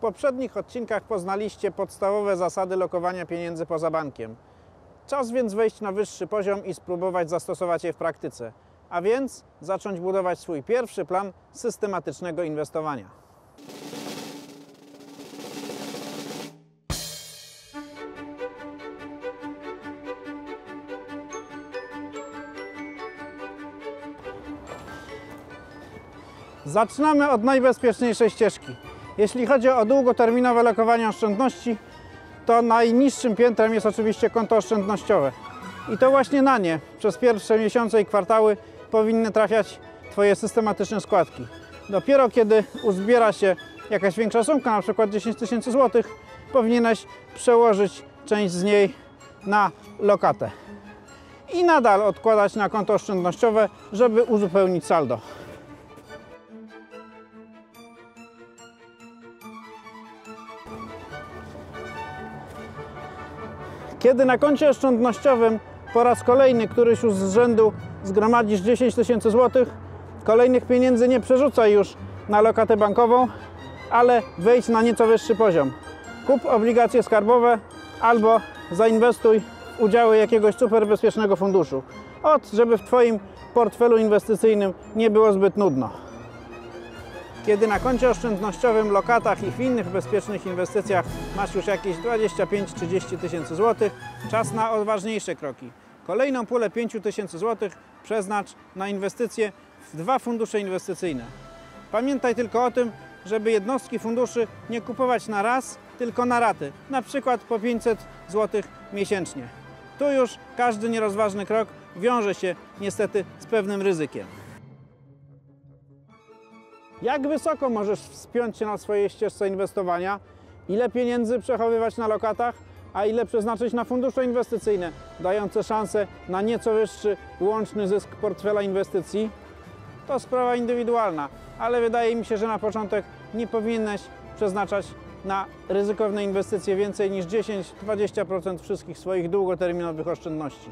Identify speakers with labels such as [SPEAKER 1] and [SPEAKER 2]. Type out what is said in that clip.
[SPEAKER 1] poprzednich odcinkach poznaliście podstawowe zasady lokowania pieniędzy poza bankiem. Czas więc wejść na wyższy poziom i spróbować zastosować je w praktyce, a więc zacząć budować swój pierwszy plan systematycznego inwestowania. Zaczynamy od najbezpieczniejszej ścieżki. Jeśli chodzi o długoterminowe lokowanie oszczędności, to najniższym piętrem jest oczywiście konto oszczędnościowe. I to właśnie na nie przez pierwsze miesiące i kwartały powinny trafiać Twoje systematyczne składki. Dopiero kiedy uzbiera się jakaś większa sumka, na przykład 10 tysięcy złotych, powinieneś przełożyć część z niej na lokatę. I nadal odkładać na konto oszczędnościowe, żeby uzupełnić saldo. Kiedy na koncie oszczędnościowym po raz kolejny któryś już z rzędu zgromadzisz 10 tysięcy złotych, kolejnych pieniędzy nie przerzucaj już na lokatę bankową, ale wejdź na nieco wyższy poziom. Kup obligacje skarbowe albo zainwestuj w udziały jakiegoś super bezpiecznego funduszu. Od, żeby w Twoim portfelu inwestycyjnym nie było zbyt nudno. Kiedy na koncie oszczędnościowym, lokatach i w innych bezpiecznych inwestycjach masz już jakieś 25-30 tysięcy złotych, czas na odważniejsze kroki. Kolejną pulę 5 tysięcy złotych przeznacz na inwestycje w dwa fundusze inwestycyjne. Pamiętaj tylko o tym, żeby jednostki funduszy nie kupować na raz, tylko na raty, na przykład po 500 zł miesięcznie. Tu już każdy nierozważny krok wiąże się niestety z pewnym ryzykiem. Jak wysoko możesz wspiąć się na swojej ścieżce inwestowania? Ile pieniędzy przechowywać na lokatach, a ile przeznaczyć na fundusze inwestycyjne, dające szansę na nieco wyższy łączny zysk portfela inwestycji? To sprawa indywidualna, ale wydaje mi się, że na początek nie powinieneś przeznaczać na ryzykowne inwestycje więcej niż 10-20% wszystkich swoich długoterminowych oszczędności.